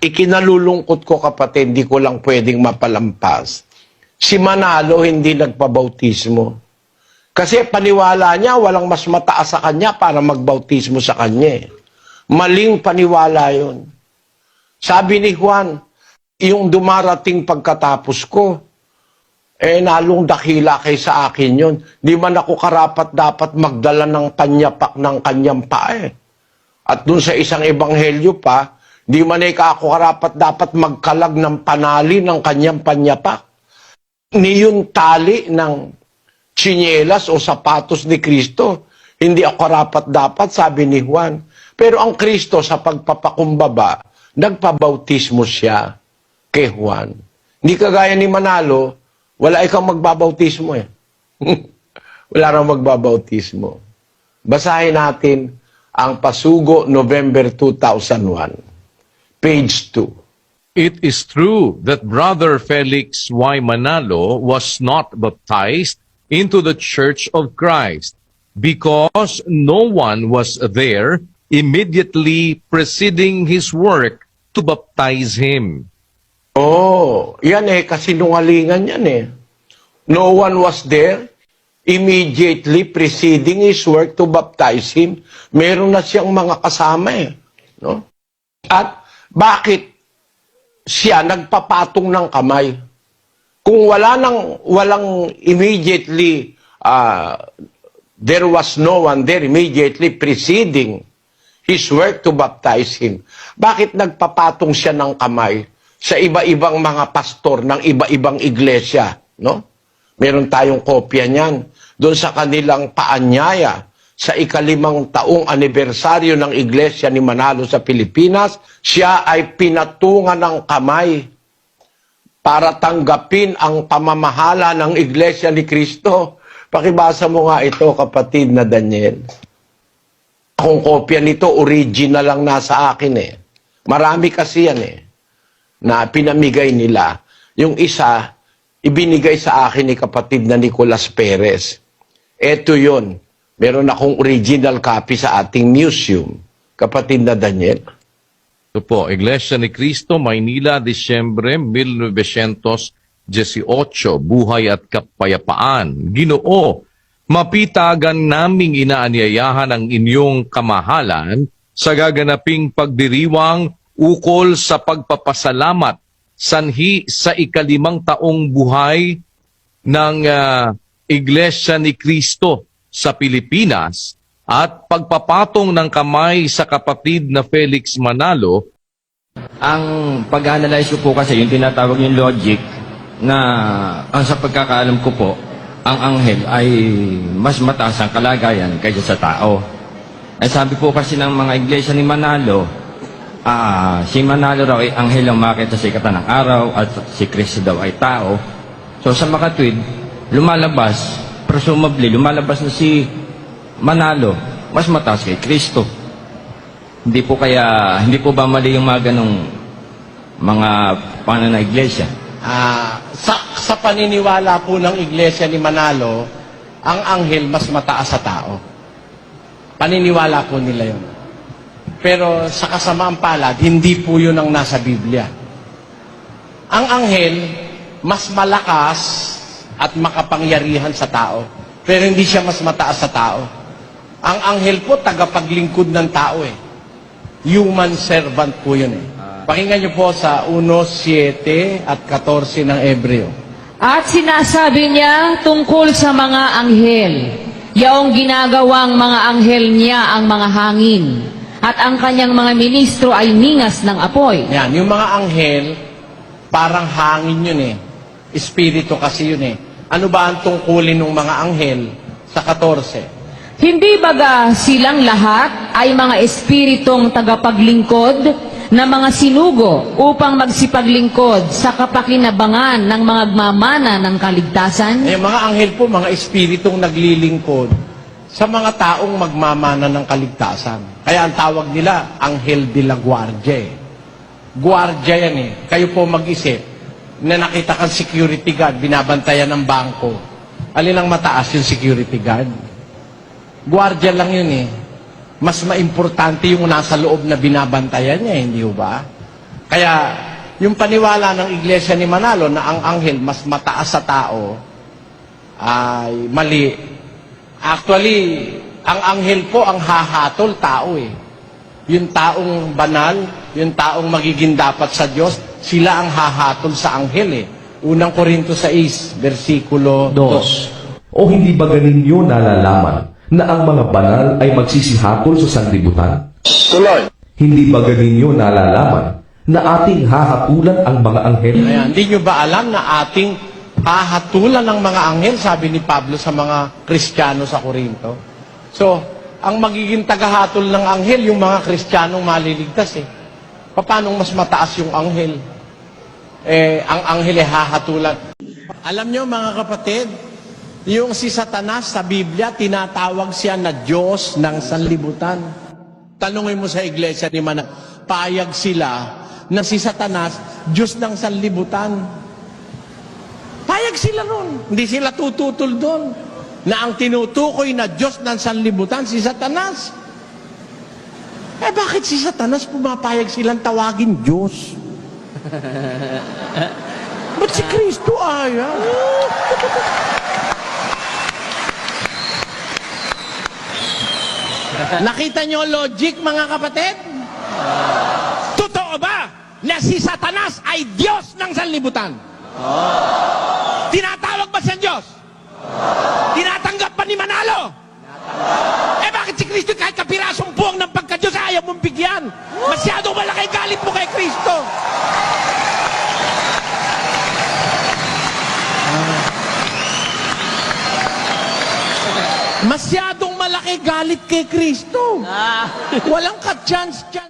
ikinalulungkot ko kapatid, di ko lang pwedeng mapalampas. Si Manalo hindi nagpabautismo. Kasi paniwala niya, walang mas mataas sa kanya para magbautismo sa kanya. eh. Maling paniwala yon. Sabi ni Juan, yung dumarating pagkatapos ko, eh nalong dakila kay sa akin yon. Di man ako karapat dapat magdala ng panyapak ng kanyang pae. At dun sa isang ebanghelyo pa, di man ay ako karapat dapat magkalag ng panali ng kanyang panyapak. Ni yung tali ng tsinelas o sapatos ni Kristo. Hindi ako karapat dapat, sabi ni Juan. Pero ang Kristo sa pagpapakumbaba, nagpabautismo siya kay Juan. Hindi kagaya ni Manalo, wala ikaw magbabautismo eh. wala raw magbabautismo. Basahin natin ang Pasugo, November 2001. Page 2. It is true that Brother Felix Y. Manalo was not baptized into the Church of Christ because no one was there immediately preceding his work to baptize him. Oh, yan eh, kasinungalingan yan eh. No one was there immediately preceding his work to baptize him. Meron na siyang mga kasama eh. No? At bakit siya nagpapatong ng kamay? Kung wala nang, walang immediately, ah, there was no one there immediately preceding his work to baptize him. Bakit nagpapatong siya ng kamay sa iba-ibang mga pastor ng iba-ibang iglesia, no? Meron tayong kopya niyan doon sa kanilang paanyaya sa ikalimang taong anibersaryo ng iglesia ni Manalo sa Pilipinas, siya ay pinatungan ng kamay para tanggapin ang pamamahala ng iglesia ni Kristo. Pakibasa mo nga ito, kapatid na Daniel. Akong kopya nito, original lang nasa akin eh. Marami kasi yan eh, na pinamigay nila. Yung isa, ibinigay sa akin ni kapatid na Nicolas Perez. Eto yon meron akong original copy sa ating museum. Kapatid na Daniel. Ito po, Iglesia ni Cristo, Maynila, Disyembre 1918, Buhay at Kapayapaan. Ginoo, mapitagan naming inaanyayahan ang inyong kamahalan sa gaganaping pagdiriwang ukol sa pagpapasalamat sanhi sa ikalimang taong buhay ng ah, Iglesia ni Cristo sa Pilipinas at pagpapatong ng kamay sa kapatid na Felix Manalo Ang pag-analyze ko po kasi, yung tinatawag yung logic, na ang sa pagkakaalam ko po, ang anghel ay mas mataas ang kalagayan kaysa sa tao. Eh sabi po kasi ng mga iglesia ni Manalo, ah, si Manalo raw ay anghel ang makita sa ikatan ng araw at si Kristo daw ay tao. So sa makatwid, lumalabas, presumably, lumalabas na si Manalo, mas mataas kay Kristo. Hindi po kaya, hindi po ba mali yung mga ganong mga paano na iglesia? Ah, sa, sa paniniwala po ng iglesia ni Manalo, ang anghel mas mataas sa tao. Paniniwala po nila yun. Pero sa kasamaang palad, hindi po yun ang nasa Biblia. Ang anghel, mas malakas at makapangyarihan sa tao. Pero hindi siya mas mataas sa tao. Ang anghel po, tagapaglingkod ng tao eh. Human servant po yun eh. Pakinggan niyo po sa 1.7 at 14 ng Ebreo. At sinasabi niya tungkol sa mga anghel, yaong ginagawang mga anghel niya ang mga hangin, at ang kanyang mga ministro ay ningas ng apoy. Yan, yung mga anghel, parang hangin yun eh. Espiritu kasi yun eh. Ano ba ang tungkulin ng mga anghel sa 14? Hindi baga silang lahat ay mga espiritong tagapaglingkod na mga sinugo upang magsipaglingkod sa kapakinabangan ng mga gmamana ng kaligtasan? Eh, mga anghel po, mga espiritong naglilingkod sa mga taong magmamana ng kaligtasan. Kaya ang tawag nila, anghel de la guardia eh. Guardia yan eh. Kayo po mag-isip na nakita kang security guard, binabantayan ng bangko. Alin ang mataas yung security guard? Guardia lang yun eh. Mas maimportante yung nasa loob na binabantayan niya, hindi ba? Kaya, yung paniwala ng Iglesia ni Manalo na ang anghel mas mataas sa tao, ay mali. Actually, ang anghel po ang hahatol tao eh. Yung taong banal, yung taong magiging dapat sa Diyos, sila ang hahatol sa anghel eh. Unang Korinto 6, versikulo 2. O hindi ba ganinyo nalalaman na ang mga banal ay magsisihatol sa sanlibutan? Hindi ba ganinyo nalalaman na ating hahatulan ang mga anghel? Ayan, hindi nyo ba alam na ating hahatulan ng mga anghel, sabi ni Pablo sa mga Kristiyano sa Korinto? So, ang magiging tagahatol ng anghel, yung mga Kristiyanong maliligtas eh. Paano mas mataas yung anghel? Eh, ang anghel ay hahatulan. Alam nyo mga kapatid, yung si Satanas sa Biblia, tinatawag siya na Diyos ng sanlibutan. Tanungin mo sa iglesia ni Mana, payag sila na si Satanas, Diyos ng sanlibutan. Payag sila ron. Hindi sila tututol doon. Na ang tinutukoy na Diyos ng sanlibutan, si Satanas. Eh bakit si Satanas pumapayag silang tawagin Diyos? Ba't si Kristo ayaw? Nakita nyo logic mga kapatid? Totoo ba na si Satanas ay Diyos ng sanlibutan? Tinatawag ba siyang Diyos? Tinatanggap ba ni Manalo? Eh bakit si Kristo kahit kapirasong buwang ng pagka-Diyos ayaw mong bigyan? Masyadong malaki galit mo kay Kristo. Masyadong malaki galit kay Kristo. Walang ka-chance-chance.